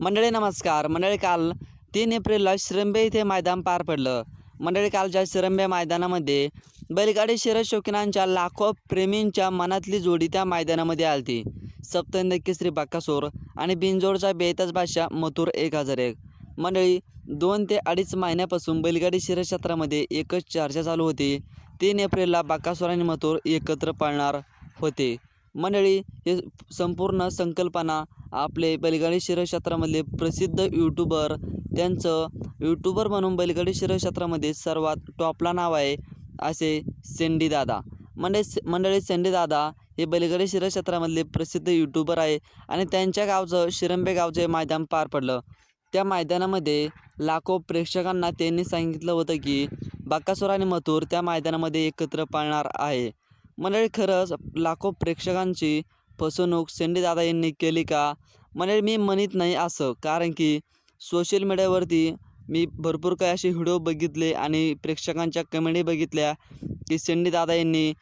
मंडळी नमस्कार. मंडळी काल तीन एप्रिलला शिरंबे इथे मैदान पार पडलं. मंडळी कालच्या शिरंबे मैदानामध्ये बैलगाडी शिरज शौकीनांच्या लाखो प्रेमींच्या मनातली जोडी त्या मैदानामध्ये आलती. सप्तंद केसरी बाक्कासोर आणि बिंजोडचा बेताज बादशाह मथुर एक हजार एक. मंडळी दोन ते अडीच महिन्यापासून बैलगाडी शिरज क्षेत्रामध्ये एकच चर्चा चालू होती. तीन एप्रिलला बाक्कासोर आणि मथुर एकत्र पळणार होते. मंडळी हे संपूर्ण संकल्पना आपले बैलगाडी शिरक्षेत्रामधले प्रसिद्ध यूट्यूबर त्यांचं यूट्यूबर म्हणून बैलगाडी शिरक्षेत्रामध्ये सर्वात टॉपला नाव आहे असे सेंडी दादा. मंडळी मंडळी सेंडी दादा हे बैलगाडी शिरक्षेत्रामधले प्रसिद्ध यूट्यूबर आहे आणि त्यांच्या गावचं शिरंबे गावचे मैदान पार पडलं त्या मैदानामध्ये लाखो प्रेक्षकांना त्यांनी सांगितलं होतं की बाकासोर आणि मथुर त्या मैदानामध्ये एकत्र पाळणार आहे. मंडळी खरंच लाखो प्रेक्षकांची फसवणूक सेंडी दादा यांनी केली का? म्हणजे मी म्हणत नाही असं. कारण की सोशल मीडियावरती मी भरपूर काही असे व्हिडिओ बघितले आणि प्रेक्षकांच्या कमेंटही बघितल्या की सेंडी दादा यांनी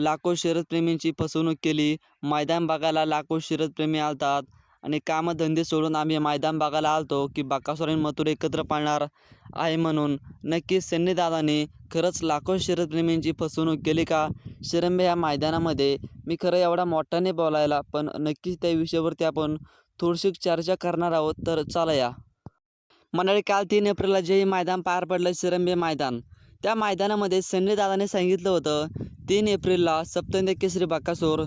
लाखो शरदप्रेमींची फसवणूक केली. मैदान बघायला लाखो शरदप्रेमी आलतात. आणि कामधंदे सोडून आम्ही मैदान बघायला आलतो की बाकासोर आणि मथुर एकत्र पाळणार आहे म्हणून. नक्की सन्नीदादाने खरंच लाखो शरदप्रेमींची फसवणूक केली का? शिरंबे या मैदानामध्ये मी खरं एवढा मोठ्याने बोलायला पण नक्कीच त्या विषयावरती आपण थोडीशी चर्चा करणार आहोत तर चला या. मंडळी काल तीन एप्रिलला जे मैदान पार पडलं शिरंबे मैदान. त्या मैदानामध्ये सन्नीदादाने सांगितलं होतं तीन एप्रिलला सप्तंदे केसरी बाकासूर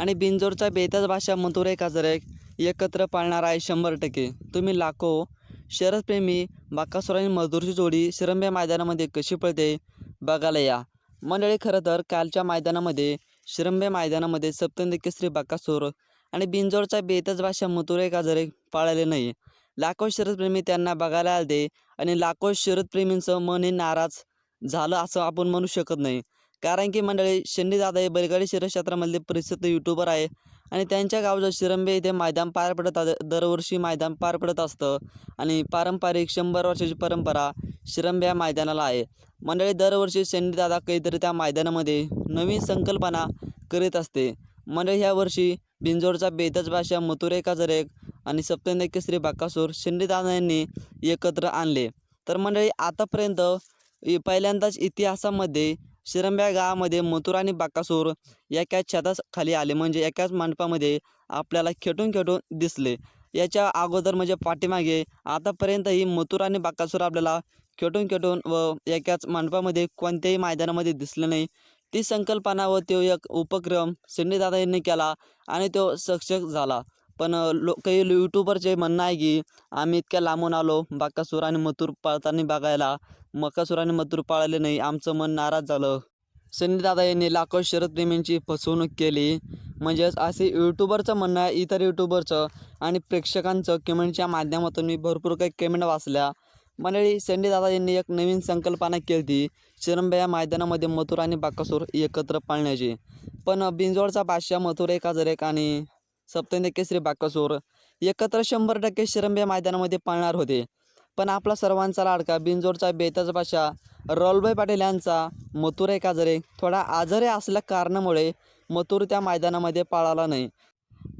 आणि बिंजोरचा बेताज भाषा मथुरे काजरेक एक एकत्र पाळणार आहे शंभर टक्के. तुम्ही लाखो शरदप्रेमी बाकासोर आणि मजदूरची जोडी शिरंब्या मैदानामध्ये कशी पळते? बघायला या. मंडळी खरं तर कालच्या मैदानामध्ये शिरंब्या मैदानामध्ये सप्तंद केसरी बाकासूर आणि बिंजोडचा बेतच भाषा मथुर एक हजार पाळले नाही. लाखो शरदप्रेमी त्यांना बघायला आले आणि लाखो शरदप्रेमींचं मन हे नाराज झालं असं आपण म्हणू शकत नाही. कारण की मंडळी शनी दादा हे बैलगाडी शर्यत क्षेत्रामधले प्रसिद्ध यूट्यूबर आहे आणि त्यांच्या गावचं शिरंबे इथे मैदान पार पडत दरवर्षी मैदान पार पडत असतं. आणि पारंपरिक शंभर वर्षाची परंपरा शिरंबे या मैदानाला आहे. मंडळी दरवर्षी शेंडी दादा काहीतरी त्या मैदानामध्ये नवीन संकल्पना करीत असते. मंडळी ह्या वर्षी बिंजोडचा बेतज भाषा मथुरेका जरेक आणि सप्तंद केसरी बाकासूर शेंडी दादा यांनी एकत्र आणले. तर मंडळी आतापर्यंत पहिल्यांदाच इतिहासामध्ये शिरंब्या गावामध्ये मथुर आणि बाकासूर एकाच छताखाली आले. म्हणजे एकाच मंडपामध्ये आपल्याला खेटून खेटून दिसले. याच्या अगोदर म्हणजे पाठीमागे आतापर्यंत ही मथुर आणि बाकासूर आपल्याला खेटून खेटून व एकाच मंडपामध्ये कोणत्याही मैदानामध्ये दिसले नाही. ती संकल्पना व तो एक उपक्रम दादा यांनी केला आणि तो सक्सेस झाला. पण लो काही यूट्यूबरचे म्हणणं आहे की आम्ही इतक्या लांबून आलो बाकासूर आणि मथुर पळताना बघायला. मकासूर आणि मथुर पाळले नाही. आमचं मन नाराज झालं. दादा यांनी लाखो शरदप्रेमींची फसवणूक केली. म्हणजेच असे यूट्यूबरचं म्हणणं आहे इतर यूट्यूबरचं आणि प्रेक्षकांचं कमेंटच्या माध्यमातून मी भरपूर काही कमेंट वाचल्या. मंडळी संडी दादा यांनी एक नवीन संकल्पना केली. होती या मैदानामध्ये मथुर आणि बाकासूर एकत्र पाळण्याची. पण बिंजोडचा बादशाह मथुर एक हजार एक आणि सप्तंदी केसरी बाकासूर एकत्र शंभर टक्के शिरंबे मैदानामध्ये पाळणार होते. पण आपला सर्वांचा लाडका बिंजोडचा बेताज भाषा रॉलभाई पाटील यांचा मथुर एक थोडा आजारी असल्या कारणामुळे मथुर त्या मैदानामध्ये पाळाला नाही.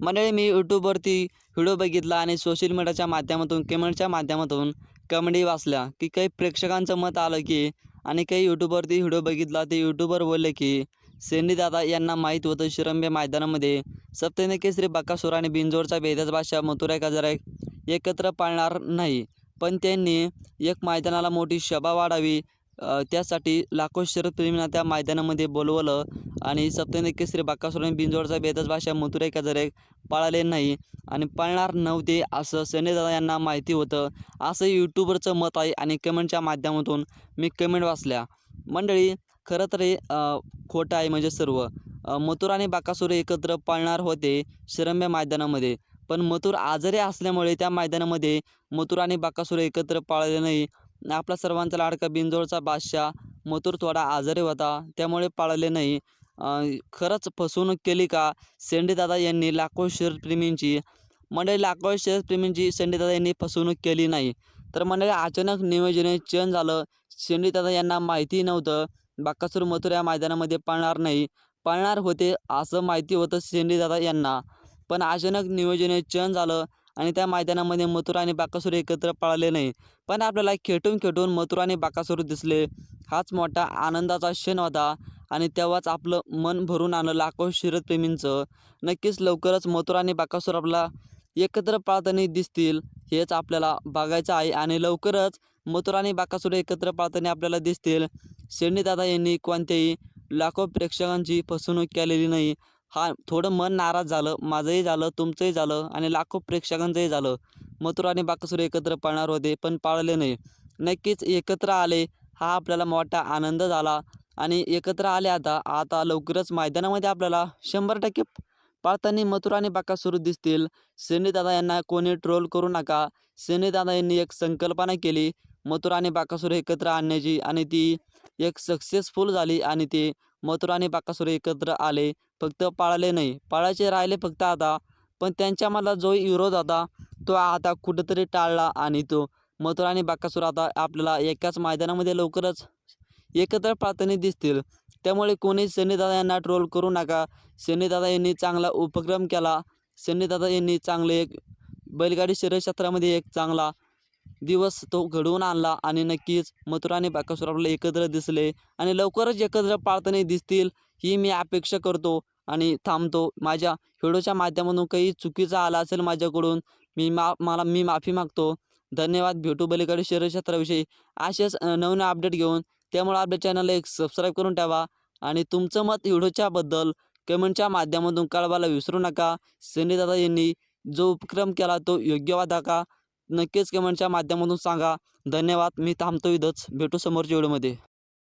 मंडळी मी यूट्यूबवरती व्हिडिओ बघितला आणि सोशल मीडियाच्या माध्यमातून कमेंटच्या माध्यमातून कमेंटी वाचल्या की काही प्रेक्षकांचं मत आलं की आणि काही यूट्यूबवरती व्हिडिओ बघितला ते यूट्यूबवर बोलले की सेंडी दादा यांना माहीत होतं शिरंबे मैदानामध्ये सप्तने केसरी बकासूर आणि बिंजोरचा बेदाज बादशाह मथुरा एक एकत्र पाळणार नाही. पण त्यांनी एक मैदानाला मोठी शोभा वाढावी त्यासाठी लाखो शरदप्रेमींना त्या मैदानामध्ये बोलवलं. आणि सप्तने केसरी बाकासूर आणि बेदस भाषा मथुरे मथुरा एक पाळले नाही. आणि पाळणार नव्हते असं दादा यांना माहिती होतं. असं यूट्यूबरचं मत आहे आणि कमेंटच्या माध्यमातून मी कमेंट वाचल्या. मंडळी खरं तर हे खोटं आहे म्हणजे सर्व. मथुरा मथुर आणि बाकासुर एकत्र पाळणार होते शिरंब्या मैदानामध्ये. पण मथुर आजारी असल्यामुळे त्या मैदानामध्ये मथुर आणि बाकासुर एकत्र पाळले नाही. आपला सर्वांचा लाडका बिंजोळचा बादशाह मथुर थोडा आजारी होता त्यामुळे पाळले नाही. खरंच फसवणूक केली का? दादा यांनी लाखो शरदप्रेमींची मंडळी लाखो शरदप्रेमींची दादा यांनी फसवणूक केली नाही. तर मंडळी अचानक नियोजन चेंज झालं. दादा यांना माहिती नव्हतं. बाकासूर मथुर या मैदानामध्ये पाळणार नाही. पाळणार होते असं माहिती होतं दादा यांना. पण अचानक नियोजन चन झालं आणि त्या मैदानामध्ये मथुरा आणि बाकासूर एकत्र पळाले नाही. पण आपल्याला खेटून खेटून मथुरा आणि बाकासूर दिसले. हाच मोठा आनंदाचा क्षण होता आणि तेव्हाच आपलं मन भरून आणलं लाखो शर्यतप्रेमींचं नक्कीच लवकरच मथुरा आणि बाकासूर आपला एकत्र पाळताना दिसतील हेच आपल्याला बघायचं आहे आणि लवकरच मथुरा आणि बाकासूर एकत्र पाळताना आपल्याला दिसतील. दादा यांनी कोणत्याही लाखो प्रेक्षकांची फसवणूक केलेली नाही. हा थोडं मन नाराज झालं माझंही झालं तुमचंही झालं आणि लाखो प्रेक्षकांचंही झालं. मथुर आणि बाकसूर एकत्र पाळणार होते पण पाळले नाही. नक्कीच एकत्र आले हा आपल्याला मोठा आनंद झाला. आणि एकत्र आले आता आता लवकरच मैदानामध्ये आपल्याला शंभर टक्के पाळताना मथुर आणि बाकासूर दिसतील. दादा यांना कोणी ट्रोल करू नका. दादा यांनी एक संकल्पना केली मथुरा आणि बाकासूर एकत्र आणण्याची आणि ती एक सक्सेसफुल झाली आणि ती मथुरा आणि बाकासूर एकत्र आले फक्त पाळले नाही. पाळायचे राहिले फक्त आता. पण त्यांच्या मला जो विरोध होता तो आता कुठंतरी टाळला आणि तो मथुरा आणि बाकासूर आता आपल्याला एकाच मैदानामध्ये लवकरच एकत्र पाळताना दिसतील. त्यामुळे कोणी दादा यांना ट्रोल करू नका. दादा यांनी चांगला उपक्रम केला. दादा यांनी चांगले एक बैलगाडी शरीरशास्त्रामध्ये एक चांगला दिवस तो घडवून आणला आणि नक्कीच मथुरा आणि बाकासूर आपल्याला एकत्र दिसले आणि लवकरच एकत्र पाळताना दिसतील ही मी अपेक्षा करतो आणि थांबतो. माझ्या व्हिडिओच्या माध्यमातून काही चुकीचा आला असेल माझ्याकडून मी मा मला मी माफी मागतो. धन्यवाद. भेटू बलीकडे शहर क्षेत्राविषयी असेच नवीन अपडेट घेऊन. त्यामुळे आपल्या चॅनलला एक सबस्क्राईब करून ठेवा आणि तुमचं मत व्हिडिओच्याबद्दल कमेंटच्या माध्यमातून कळवायला विसरू नका. दादा यांनी जो उपक्रम केला तो योग्य का? नक्कीच कमेंटच्या माध्यमातून सांगा. धन्यवाद. मी थांबतो इथंच. भेटू समोरच्या व्हिडिओमध्ये.